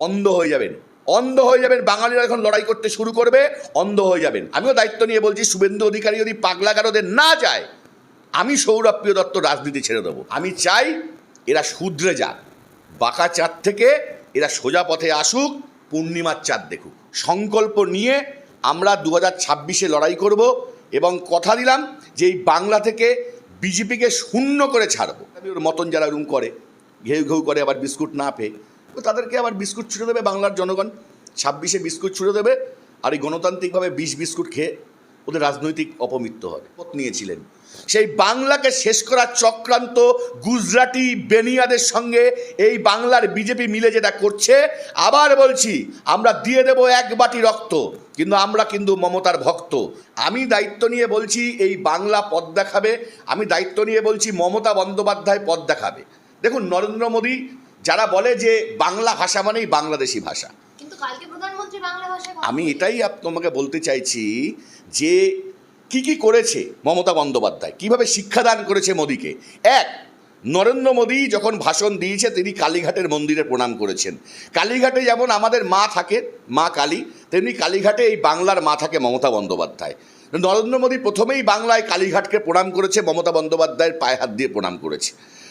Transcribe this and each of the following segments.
অন্ধ হয়ে যাবেন। অন্ধ হয়ে যাবেন, বাঙালিরা এখন লড়াই করতে শুরু করবে, অন্ধ হয়ে যাবেন। আমিও দায়িত্ব নিয়ে বলছি, শুভেন্দু অধিকারী যদি পাগলা গারদে না যায়, আমি সৌরভ প্রিয় দত্ত রাজনীতি ছেড়ে দেবো। আমি চাই এরা শুধরে যাক। বাঁকা চাঁদ থেকে এরা সোজা পথে আসুক, পূর্ণিমার চাঁদ দেখুক। সংকল্প নিয়ে আমরা দু হাজার ছাব্বিশে লড়াই করব এবং কথা দিলাম যে এই বাংলা থেকে বিজেপিকে শূন্য করে ছাড়বো। মতন যারা রুম করে, ঘেউ ঘেউ করে আবার বিস্কুট না পেয়ে তো তাদেরকে আবার বিস্কুট ছুড়ে দেবে বাংলার জনগণ। ছাব্বিশে বিস্কুট ছুড়ে দেবে আর এই গণতান্ত্রিকভাবে বিষ বিস্কুট খেয়ে ওদের রাজনৈতিক অপমৃত্যু হবে। পথ নিয়েছিলেন। সেই বাংলাকে শেষ করার চক্রান্ত গুজরাটি বেনিয়াদের সঙ্গে এই বাংলার বিজেপি মিলে যেটা করছে, আবার বলছি, আমরা দিয়ে দেব এক বাটি রক্ত, কিন্তু আমরা কিন্তু মমতার ভক্ত। আমি দায়িত্ব নিয়ে বলছি, এই বাংলা পথ দেখাবে। আমি দায়িত্ব নিয়ে বলছি, মমতা বন্দ্যোপাধ্যায় পথ দেখাবে। দেখুন, নরেন্দ্র মোদী যারা বলে যে বাংলা ভাষা মানেই বাংলাদেশি ভাষা। আমি এটাই তোমাকে বলতে চাইছি যে কি কি করেছে মমতা বন্দ্যোপাধ্যায়? কীভাবে শিক্ষাদান করেছে মোদীকে? এক নরেন্দ্র মোদী যখন ভাষণ দিয়েছে তিনি কালীঘাটের মন্দিরে প্রণাম করেছেন। কালীঘাটে যেমন আমাদের মা থাকে মা কালী তেমনি কালীঘাটে এই বাংলার মা থাকে মমতা বন্দ্যোপাধ্যায়। নরেন্দ্র মোদী প্রথমেই বাংলায় কালীঘাটকে প্রণাম করেছে মমতা বন্দ্যোপাধ্যায়ের পায়ে হাত দিয়ে প্রণাম করেছে।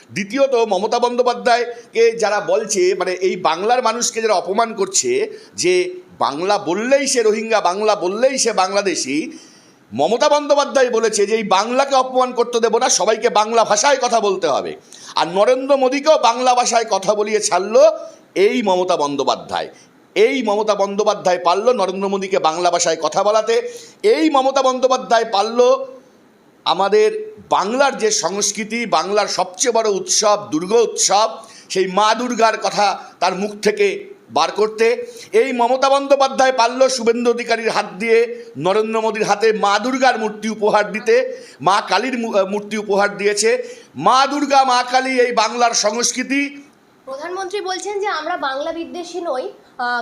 দ্বিতীয়ত মমতা বন্দ্যোপাধ্যায়কে যারা বলছে মানে এই বাংলার মানুষকে যারা অপমান করছে, যে বাংলা বললেই সে রোহিঙ্গা, বাংলা বললেই সে বাংলাদেশি, মমতা বন্দ্যোপাধ্যায় বলেছে যে এই বাংলাকে অপমান করতে দেবো না, সবাইকে বাংলা ভাষায় কথা বলতে হবে। আর নরেন্দ্র মোদীকেও বাংলা ভাষায় কথা বলিয়ে ছাড়লো এই মমতা বন্দ্যোপাধ্যায়। এই মমতা বন্দ্যোপাধ্যায় পারল নরেন্দ্র মোদীকে বাংলা ভাষায় কথা বলাতে, এই মমতা বন্দ্যোপাধ্যায় পারল আমাদের বাংলার যে সংস্কৃতি বাংলার সবচেয়ে বড় উৎসব দুর্গা উৎসব সেই মা দুর্গার কথা তার মুখ থেকে বার করতে এই মমতা বন্দ্যোপাধ্যায় পারল শুভেন্দু অধিকারীর হাত দিয়ে নরেন্দ্র মোদীর হাতে মা দুর্গার মূর্তি উপহার দিতে মা কালীর মূর্তি উপহার দিয়েছে। মা দুর্গা মা কালী এই বাংলার সংস্কৃতি। প্রধানমন্ত্রী বলছেন যে আমরা বাংলা বিদ্বেষী নই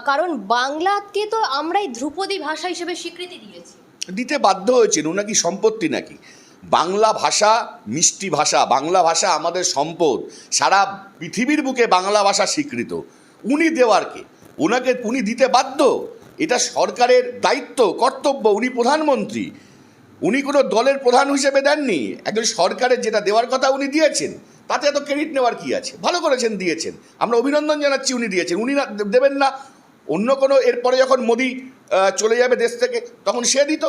কারণ বাংলাকে তো আমরাই ধ্রুপদী ভাষা হিসেবে স্বীকৃতি দিয়েছি। দিতে বাধ্য হয়েছেন ওনার কি সম্পত্তি নাকি? বাংলা ভাষা মিষ্টি ভাষা, বাংলা ভাষা আমাদের সম্পদ। সারা পৃথিবীর বুকে বাংলা ভাষা স্বীকৃত। উনি দেওয়ার কে? ওনাকে উনি দিতে বাধ্য? এটা সরকারের দায়িত্ব, কর্তব্য, উনি প্রধানমন্ত্রী। উনি কোনো দলের প্রধান হিসেবে দেননি। একজন সরকারের যেটা দেওয়ার কথা উনি দিয়েছেন, তাতে এত ক্রেডিট নেওয়ার কি আছে? ভালো করেছেন, দিয়েছেন। আমরা অভিনন্দন জানাচ্ছি উনি দিয়েছেন। উনি না, দেবেন না। অন্য কোনো, এরপরে যখন মোদি চলে যাবে দেশ থেকে, তখন সে দিত।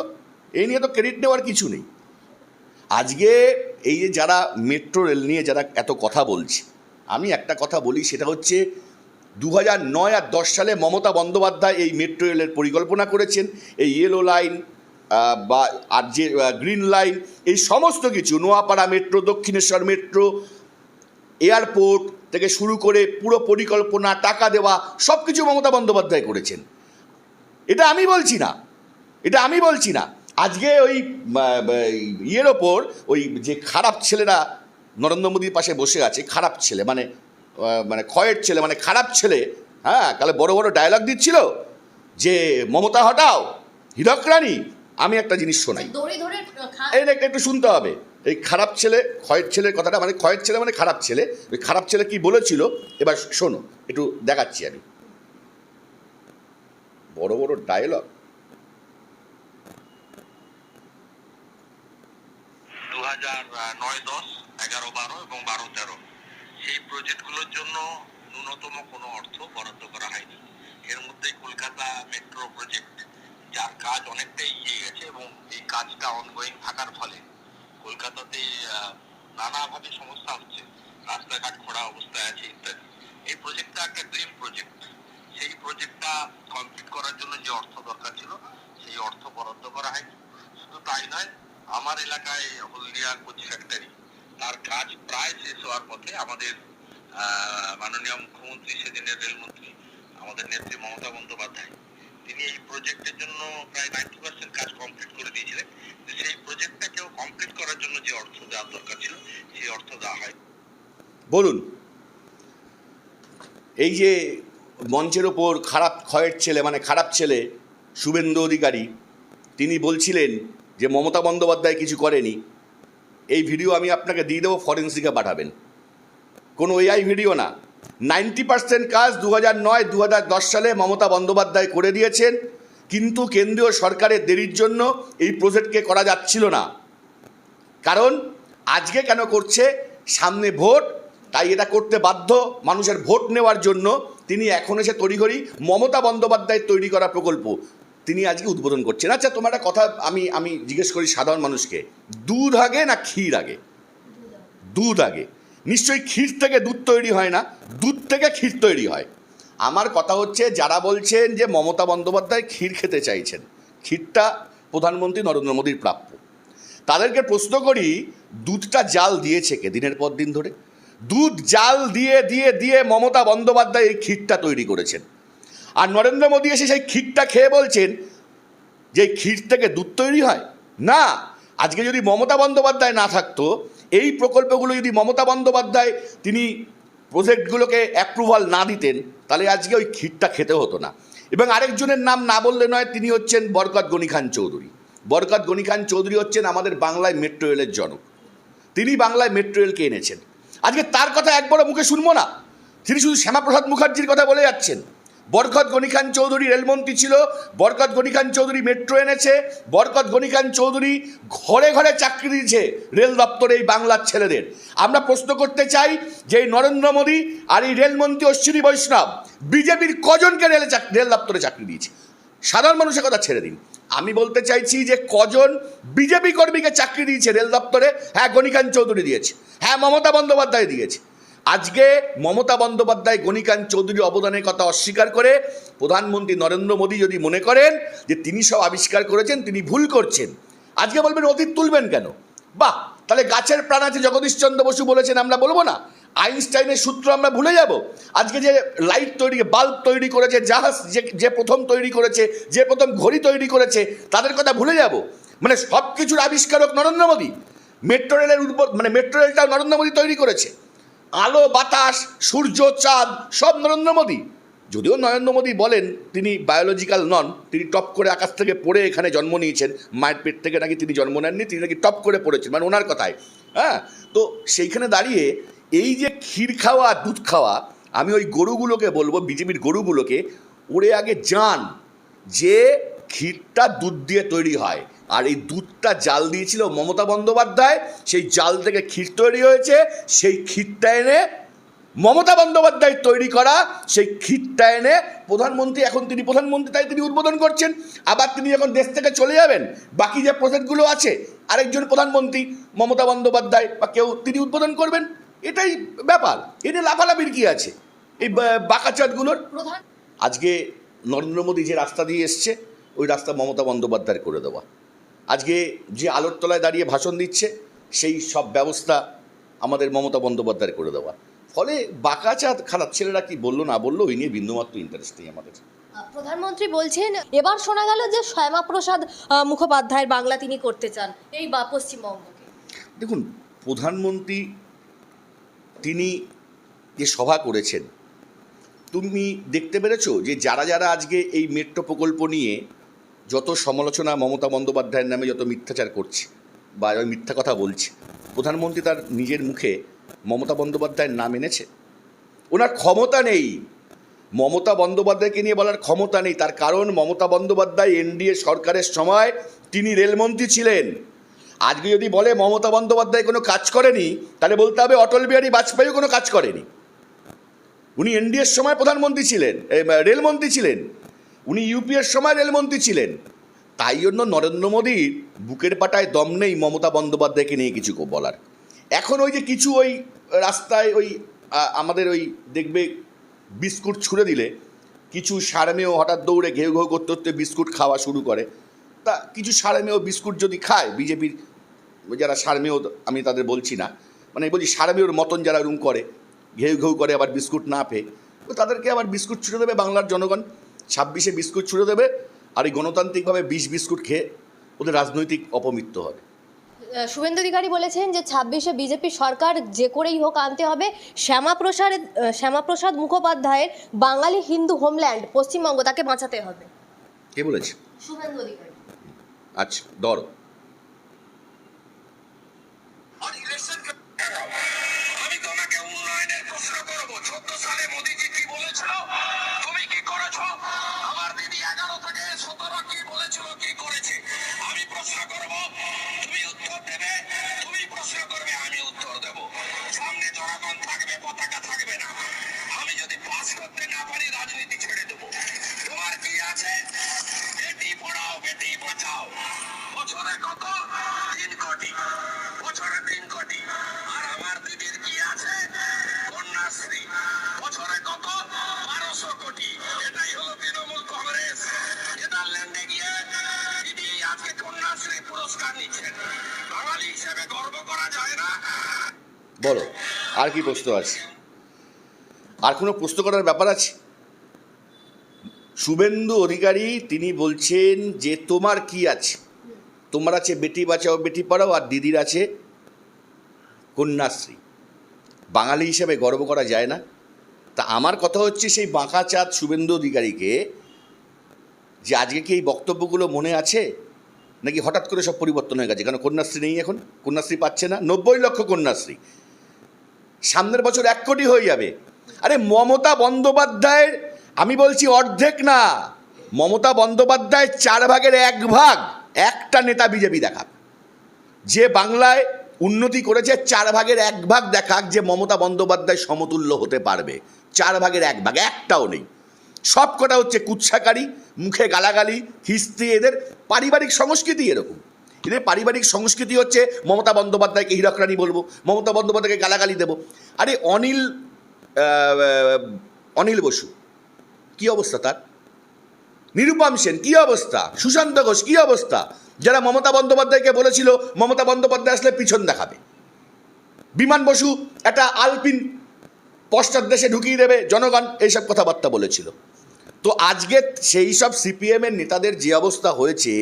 এই নিয়ে তো ক্রেডিট নেওয়ার কিছু নেই। আজকে এই যে যারা মেট্রো রেল নিয়ে যারা এত কথা বলছে, আমি একটা কথা বলি, সেটা হচ্ছে দু হাজার নয় আর দশ সালে মমতা বন্দ্যোপাধ্যায় এই মেট্রো রেলের পরিকল্পনা করেছেন। এই ইয়েলো লাইন বা আর যে গ্রিন লাইন এই সমস্ত কিছু, Noapara metro Dakshineswar metro airport থেকে শুরু করে পুরো পরিকল্পনা, টাকা দেওয়া সব কিছু মমতা বন্দ্যোপাধ্যায় করেছেন। এটা আমি বলছি না। এটা আমি বলছি না। আজকে ওই ইয়ের ওপর ওই যে খারাপ ছেলেরা নরেন্দ্র মোদীর পাশে বসে আছে খারাপ ছেলে মানে মানে ক্ষয়ের ছেলে মানে খারাপ ছেলে হ্যাঁ তাহলে বড় বড় ডায়লগ দিচ্ছিল যে মমতা হটাও হীরক রানী আমি একটা জিনিস শোনাই। একটু একটু শুনতে হবে। এই খারাপ ছেলে ক্ষয়ের ছেলের কথাটা মানে ক্ষয়ের ছেলে মানে খারাপ ছেলে ওই খারাপ ছেলে কি বলেছিল? এবার শোনো একটু দেখাচ্ছি আমি। বড় বড় ডায়লগ দু হাজার নয় দশ, এগারো বারো এবং বারো তেরো। সেই প্রজেক্টগুলোর জন্য ন্যূনতম কোনো অর্থ বরাদ্দ করা হয়নি। এর মধ্যে কলকাতা মেট্রো প্রজেক্ট, যার কাজ অনেকটাই এগিয়ে গেছে এবং এই কাজটা অনগোয়িং থাকার ফলে কলকাতাতে নানাভাবে সমস্যা হচ্ছে। রাস্তাঘাট খোঁড়া অবস্থায় আছে, ইত্যাদি। এই প্রজেক্টটা একটা ড্রিম প্রজেক্ট সেই প্রজেক্টটা কমপ্লিট করার জন্য যে অর্থ দরকার ছিল, সেই অর্থ বরাদ্দ করা হয়নি। শুধু তাই নয় আমার এলাকায় হলদিয়া কোচ ফ্যাক্টরি তার কাজ প্রায় শেষ হওয়ার পথে আমাদের মাননীয় মুখ্যমন্ত্রী, সেদিনের রেলমন্ত্রী, আমাদের নেত্রী মমতা বন্দ্যোপাধ্যায়, তিনি এই প্রজেক্টের জন্য প্রায় নাইনটি পার্সেন্ট কাজ কমপ্লিট করে দিয়েছিলেন। সেই প্রজেক্টটাকেও কমপ্লিট করার জন্য যে অর্থ দেওয়ার দরকার ছিল, সেই অর্থ দেওয়া হয়। বলুন, এই যে মঞ্চের ওপর খারাপ ক্ষয়ের ছেলে মানে খারাপ ছেলে, শুভেন্দু অধিকারী, তিনি বলছিলেন যে মমতা বন্দ্যোপাধ্যায় কিছু করেনি, এই ভিডিও আমি আপনাকে দিয়ে দেবো, ফরেন্সিকে পাঠাবেন। কোনো এআই ভিডিও না। নাইনটি পার্সেন্ট কাজ দু হাজার নয় দু হাজার দশ সালে মমতা বন্দ্যোপাধ্যায় করে দিয়েছেন, কিন্তু কেন্দ্রীয় সরকারের দেরির জন্য এই প্রজেক্টকে করা যাচ্ছিল না। কারণ আজকে কেন করছে? সামনে ভোট, তাই এটা করতে বাধ্য মানুষের ভোট নেওয়ার জন্য তিনি এখন এসে তড়িঘড়ি মমতা বন্দ্যোপাধ্যায় তৈরি করা প্রকল্প। তিনি আজকে উদ্বোধন করছেন। আচ্ছা তোমার একটা কথা আমি আমি জিজ্ঞেস করি সাধারণ মানুষকে। দুধ আগে না ক্ষীর আগে? দুধ আগে। নিশ্চয়ই ক্ষীর থেকে দুধ তৈরি হয় না? দুধ থেকে ক্ষীর তৈরি হয়। আমার কথা হচ্ছে, যারা বলছেন যে মমতা বন্দ্যোপাধ্যায় ক্ষীর খেতে চাইছেন, ক্ষীরটা প্রধানমন্ত্রী নরেন্দ্র মোদীর প্রাপ্য। তাদেরকে প্রশ্ন করি, দুধটা জাল দিয়েছে কে দিনের পর দিন ধরে? দুধ জাল দিয়ে দিয়ে দিয়ে মমতা বন্দ্যোপাধ্যায় এই ক্ষীরটা তৈরি করেছেন। আর নরেন্দ্র মোদী এসে সেই ক্ষীরটা খেয়ে বলছেন যে ক্ষীর থেকে দুধ তৈরি হয়? না। আজকে যদি মমতা বন্দ্যোপাধ্যায় না থাকতো, এই প্রকল্পগুলো যদি মমতা বন্দ্যোপাধ্যায় তিনি প্রজেক্টগুলোকে অ্যাপ্রুভাল না দিতেন, তাহলে আজকে ওই ক্ষীরটা খেতে হতো না। এবং আরেকজনের নাম না বললে নয়, তিনি হচ্ছেন বরকত গনি খান চৌধুরী। বরকত গনি খান চৌধুরী হচ্ছেন আমাদের বাংলায় মেট্রো রেলের জনক। তিনি বাংলায় মেট্রো রেলকে এনেছেন। আজকে তার কথা একবারও মুখে শুনব না। তিনি শুধু শ্যামাপ্রসাদ মুখার্জির কথা বলে যাচ্ছেন। বরকত গনি খান চৌধুরী রেলমন্ত্রী ছিল, বরকত গনি খান চৌধুরী মেট্রো এনেছে, বরকত গনি খান চৌধুরী ঘরে ঘরে চাকরি দিয়েছে রেল দপ্তরে এই বাংলার ছেলেদের। আমরা প্রশ্ন করতে চাই যে এই নরেন্দ্র মোদী আর এই রেলমন্ত্রী অশ্বিনী বৈষ্ণব, বিজেপির কজনকে রেলে রেল দপ্তরে চাকরি দিয়েছে? সাধারণ মানুষের কথা ছেড়ে দিন। আমি বলতে চাইছি যে কজন বিজেপি কর্মীকে চাকরি দিয়েছে রেল দপ্তরে? হ্যাঁ গণিকান্ত চৌধুরী দিয়েছে। হ্যাঁ মমতা বন্দ্যোপাধ্যায় দিয়েছে। আজকে মমতা বন্দ্যোপাধ্যায়, গণিকান চৌধুরী অবদানের কথা অস্বীকার করে প্রধানমন্ত্রী নরেন্দ্র মোদী যদি মনে করেন যে তিনি সব আবিষ্কার করেছেন, তিনি ভুল করছেন। আজকে বলবেন, অতীত তুলবেন কেন? বাহ, তাহলে গাছের প্রাণ আছে, জগদীশচন্দ্র বসু বলেছেন, আমরা বলব না। আইনস্টাইনের সূত্র আমরা ভুলে যাব। আজকে যে লাইট তৈরি, বাল্ব তৈরি করেছে, জাহাজ যে যে প্রথম তৈরি করেছে, যে প্রথম ঘড়ি তৈরি করেছে, তাদের কথা ভুলে যাব। মানে সব কিছুর আবিষ্কারক নরেন্দ্র মোদী। মেট্রো রেলের মানে মেট্রো রেলটাও নরেন্দ্র মোদী তৈরি করেছে। আলো, বাতাস, সূর্য, চাঁদ, সব নরেন্দ্র মোদী। যদিও নরেন্দ্র মোদী বলেন তিনি বায়োলজিক্যাল নন তিনি টপ করে আকাশ থেকে পড়ে এখানে জন্ম নিয়েছেন। মায়ের পেট থেকে নাকি তিনি জন্ম নেননি, তিনি নাকি টপ করে পড়েছেন মানে ওনার কথায়। হ্যাঁ? তো সেইখানে দাঁড়িয়ে এই যে ক্ষীর খাওয়া, দুধ খাওয়া, আমি ওই গরুগুলোকে বলব, বিজেপির গরুগুলোকে, ওরে আগে যান যে ক্ষীরটা দুধ দিয়ে তৈরি হয়। আর এই দুধটা জাল দিয়েছিল মমতা বন্দ্যোপাধ্যায় সেই জাল থেকে ক্ষীর তৈরি হয়েছে সেই ক্ষীরটা এনে মমতা বন্দ্যোপাধ্যায় তৈরি করা সেই ক্ষীরটা এনে প্রধানমন্ত্রী এখন তিনি প্রধানমন্ত্রী তাই তিনি উদ্বোধন করছেন। আবার তিনি যখন দেশ থেকে চলে যাবেন। বাকি যে প্রজেক্টগুলো আছে আরেকজন প্রধানমন্ত্রী মমতা বন্দ্যোপাধ্যায় বা কেউ তিনি উদ্বোধন করবেন। এটাই ব্যাপার। এটা লাফালাফির কি আছে? এই বাঁকাচাঁদগুলোর প্রধান আজকে নরেন্দ্র মোদী যে রাস্তা দিয়ে এসছে ওই রাস্তা মমতা বন্দ্যোপাধ্যায়ের করে দেওয়া। আজকে যে আলোর তলায় দাঁড়িয়ে ভাষণ দিচ্ছে সেই সব ব্যবস্থা আমাদের মমতা বন্দ্যোপাধ্যায় করে দেওয়া। ফলে বাঁকাচাঁদ খারাপ ছেলেরা কি বলল না বলল ওই নিয়ে বিন্দুমাত্র ইন্টারেস্ট নেই আমাদের। প্রধানমন্ত্রী বলছেন এবার শোনা গেল যে শ্যামাপ্রসাদ মুখোপাধ্যায়ের বাংলা তিনি করতে চান এই বা পশ্চিমবঙ্গকে। দেখুন প্রধানমন্ত্রী তিনি যে সভা করেছেন তুমি দেখতে পেরেছ যে যারা যারা আজকে এই মেট্রো প্রকল্প নিয়ে যত সমালোচনা মমতা বন্দ্যোপাধ্যায়ের নামে যত মিথ্যাচার করছে বা মিথ্যা কথা বলছে, প্রধানমন্ত্রী তার নিজের মুখে মমতা বন্দ্যোপাধ্যায়ের নাম এনেছে? ওনার ক্ষমতা নেই। মমতা বন্দ্যোপাধ্যায়কে নিয়ে বলার ক্ষমতা নেই। তার কারণ মমতা বন্দ্যোপাধ্যায় এনডিএ সরকারের সময় তিনি রেলমন্ত্রী ছিলেন। আজকে যদি বলে মমতা বন্দ্যোপাধ্যায় কোনো কাজ করেনি, তাহলে বলতে হবে অটল বিহারী বাজপেয়ীও কোনো কাজ করেনি। উনি এনডিএর সময় প্রধানমন্ত্রী ছিলেন রেলমন্ত্রী ছিলেন। উনি ইউপিএর সময় রেলমন্ত্রী ছিলেন। তাই জন্য নরেন্দ্র মোদীর বুকের পাটায় দম নেই মমতা বন্দ্যোপাধ্যায়কে নিয়ে কিছু বলার। এখন ওই যে কিছু ওই রাস্তায় ওই আমাদের ওই দেখবে বিস্কুট ছুঁড়ে দিলে, কিছু সারমেয় হঠাৎ দৌড়ে ঘেউ ঘেউ করতে করতে বিস্কুট খাওয়া শুরু করে। তা কিছু সারমেয় বিস্কুট যদি খায়, বিজেপির যারা সারমেয় আমি তাদের বলছি না মানে বলছি সারমেয়র মতন যারা রুম করে, ঘেউ ঘেউ করে আবার বিস্কুট না পেয়ে, তাদেরকে আবার বিস্কুট ছুড়ে দেবে বাংলার জনগণ। ছাব্বিশে বিস্কুট ছুড়ে দেবে আর এই গণতান্ত্রিকভাবে বিষ বিস্কুট খেয়ে ওদের রাজনৈতিক অপমৃত্যু হবে। শুভেন্দু অধিকারী বলেছেন যে ছাব্বিশে বিজেপি সরকার যে করেই হোক আনতে হবে। শ্যামাপ্রসাদ শ্যামাপ্রসাদ মুখোপাধ্যায়ের বাঙালি হিন্দু হোমল্যান্ড পশ্চিমবঙ্গ তাকে বাঁচাতে হবে। কে বলেছে? শুভেন্দু অধিকারী। আচ্ছা ধরো। আমি তোমাকে উন্নয়নের প্রশ্ন করব। চোদ্দ সালে মোদিজি কি বলেছিল? তুমি কি করেছ? আমার দিদি এগারো থেকে সতেরো কি বলেছিল কি বলো, আর কি প্রশ্ন আছে? আর কোনো প্রশ্ন করার ব্যাপার আছে? শুভেন্দু অধিকারী, তিনি বলছেন যে, তোমার কি আছে? তোমার আছে বেটি বাঁচাও, বেটি পড়াও, আর দিদির আছে কন্যাশ্রী। বাঙালি হিসেবে গর্ব করা যায় না। তা আমার কথা হচ্ছে সেই বাঁকা চাঁদ শুভেন্দু অধিকারীকে, যে আজকে কি এই বক্তব্যগুলো মনে আছে? নাকি হঠাৎ করে সব পরিবর্তন হয়ে গেছে? কারণ কন্যাশ্রী নেই এখন? কন্যাশ্রী পাচ্ছে না? নব্বই লক্ষ কন্যাশ্রী। সামনের বছর এক কোটি হয়ে যাবে। আরে মমতা বন্দ্যোপাধ্যায়ের, আমি বলছি অর্ধেক না। মমতা বন্দ্যোপাধ্যায় চার ভাগের এক ভাগ একটা নেতা বিজেপি দেখাক যে বাংলায় উন্নতি করেছে, চার ভাগের এক ভাগ দেখাক যে মমতা বন্দ্যোপাধ্যায় সমতুল্য হতে পারবে। চার ভাগের এক ভাগ, একটাও নেই। সব কটা হচ্ছে কুৎসাকারী, মুখে গালাগালি হিস্তি এদের পারিবারিক সংস্কৃতি এরকম। এদের পারিবারিক সংস্কৃতি হচ্ছে মমতা বন্দ্যোপাধ্যায়কে হীরকরানি বলব, মমতা বন্দ্যোপাধ্যায়কে গালাগালি দেবো। আরে অনিল অনিল বসু, কি অবস্থা তার? নিরুপম সেন, কি অবস্থা? সুশান্ত ঘোষ, কি অবস্থা? যারা মমতা বন্দ্যোপাধ্যায়কে বলেছিল, মমতা বন্দ্যোপাধ্যায় আসলে পিছন দেখাবে। বিমান বসু, একটা আলপিন পশ্চাৎ দেশে ঢুকিয়ে দেবে, জনগণ এইসব কথাবার্তা বলেছিল। তো আজকে সেই সব সিপিএমের নেতাদের যে অবস্থা হয়েছে,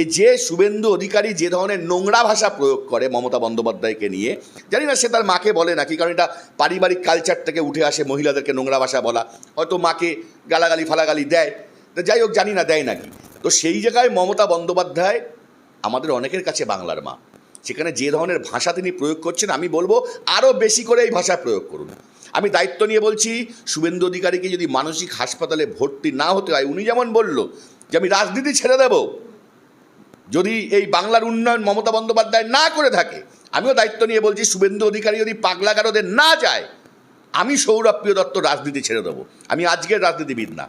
এই যে শুভেন্দু অধিকারী যে ধরনের নোংরা ভাষা প্রয়োগ করে মমতা বন্দ্যোপাধ্যায়কে নিয়ে, জানি না সে তার মাকে বলে নাকি, কারণ এটা পারিবারিক কালচার থেকে উঠে আসে মহিলাদেরকে নোংরা ভাষা বলা। হয়তো মাকে গালাগালি ফালাগালি দেয়, তো যাই হোক, জানি না, দেয় নাকি। তো সেই জায়গায় মমতা বন্দ্যোপাধ্যায় আমাদের অনেকের কাছে বাংলার মা। সেখানে যে ধরনের ভাষা তিনি প্রয়োগ করছেন, আমি বলব আরও বেশি করে এই ভাষা প্রয়োগ করুন। আমি দায়িত্ব নিয়ে বলছি, শুভেন্দু অধিকারীকে যদি মানসিক হাসপাতালে ভর্তি না হতে হয়, উনি যেমন বলল যে আমি রাজনীতি ছেড়ে দেব, যদি এই বাংলার উন্নয়ন মমতা বন্দ্যোপাধ্যায় না করে থাকে, আমিও দায়িত্ব নিয়ে বলছি, শুভেন্দু অধিকারী যদি পাগলাগারদের না যায়, আমি সৌরভ প্রিয় দত্ত রাজনীতি ছেড়ে দেবো। আমি আজকের রাজনীতিবিদ না।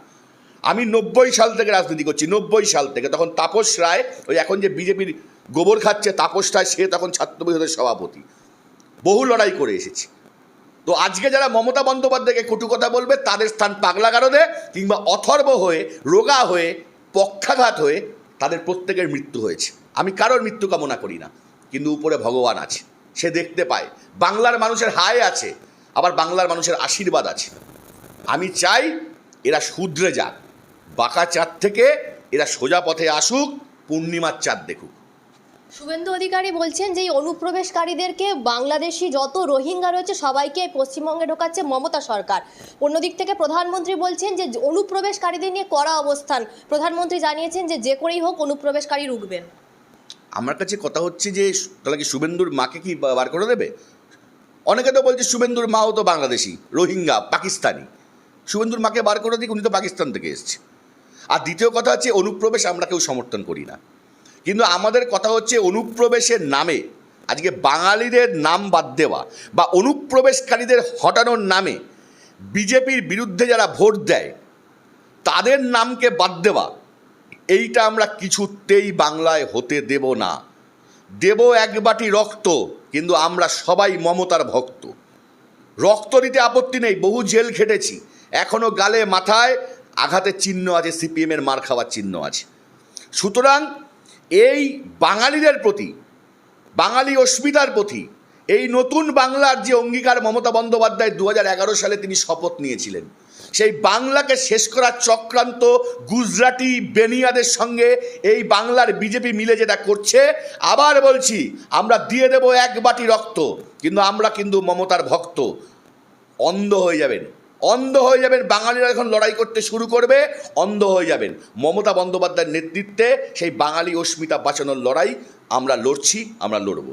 আমি নব্বই সাল থেকে রাজনীতি করছি, নব্বই সাল থেকে। তখন তাপস রায়, ওই এখন যে বিজেপির গোবর খাচ্ছে, তাপস রায়, সে তখন ছাত্র পরিষদের সভাপতি। বহু লড়াই করে এসেছি। তো আজকে যারা মমতা বন্দ্যোপাধ্যায়কে কটু কথা বলবে, তাদের স্থান পাগলাগারদে কিংবা অথর্ব হয়ে, রোগা হয়ে, পক্ষাঘাত হয়ে তাদের প্রত্যেকের মৃত্যু হয়েছে। আমি কারোর মৃত্যু কামনা করি না, কিন্তু উপরে ভগবান আছে, সে দেখতে পায়। বাংলার মানুষের হায় আছে, আবার বাংলার মানুষের আশীর্বাদ আছে। আমি চাই এরা শুধরে যাক, বাঁকা চাঁদ থেকে এরা সোজা পথে আসুক, পূর্ণিমার চাঁদ দেখুক। শুভেন্দু অধিকারী বলছেন যে অনুপ্রবেশকারীদেরকে বাংলাদেশি যত রোহিঙ্গা রয়েছে সবাইকে পশ্চিমবঙ্গে ঢোকাচ্ছে মমতা সরকার। অন্যদিক থেকে প্রধানমন্ত্রী বলছেন যে অনুপ্রবেশকারীদের নিয়ে কড়া অবস্থান। প্রধানমন্ত্রী জানিয়েছেন যে যে করেই হোক অনুপ্রবেশকারী রুখবেন। আমার কাছে কথা হচ্ছে যে তাহলে কি শুভেন্দুর মাকে কি বার করে দেবে? অনেকে তো বলছে শুভেন্দুর মাও তো বাংলাদেশি, রোহিঙ্গা, পাকিস্তানি। শুভেন্দুর মাকে বার করে দিক, উনি তো পাকিস্তান থেকে এসছে। আর দ্বিতীয় কথা হচ্ছে অনুপ্রবেশ আমরা কেউ সমর্থন করি না। কিন্তু আমাদের কথা হচ্ছে অনুপ্রবেশের নামে। আজকে বাঙালিদের নাম বাদ দেওয়া বা অনুপ্রবেশকারীদের হটানোর নামে বিজেপির বিরুদ্ধে যারা ভোট দেয়, তাদের নামকে বাদ দেওয়া, এইটা আমরা কিছুতেই বাংলায় হতে দেব না। দেব এক বাটি রক্ত, কিন্তু আমরা সবাই মমতার ভক্ত। রক্ত দিতে আপত্তি নেই, বহু জেল খেটেছি। এখনও গালে মাথায় আঘাতের চিহ্ন আছে, সিপিএমের মার খাওয়ার চিহ্ন আছে। সুতরাং এই বাঙালিদের প্রতি, বাঙালি অস্মিতার প্রতি, এই নতুন বাংলার যে অঙ্গীকার মমতা বন্দ্যোপাধ্যায় দু হাজার এগারো সালে তিনি শপথ নিয়েছিলেন, সেই বাংলাকে শেষ করার চক্রান্ত গুজরাটি বেনিয়াদের সঙ্গে এই বাংলার বিজেপি মিলে যেটা করছে, আবার বলছি, আমরা দিয়ে দেব এক বাটি রক্ত, কিন্তু আমরা কিন্তু মমতার ভক্ত, অন্ধ হয়ে যাবেন। অন্ধ হয়ে যাবেন বাঙালিরা এখন লড়াই করতে শুরু করবে, অন্ধ হয়ে যাবেন। মমতা বন্দ্যোপাধ্যায়ের নেতৃত্বে সেই বাঙালি অস্মিতা বাঁচানোর লড়াই, আমরা লড়ছি, আমরা লড়বো।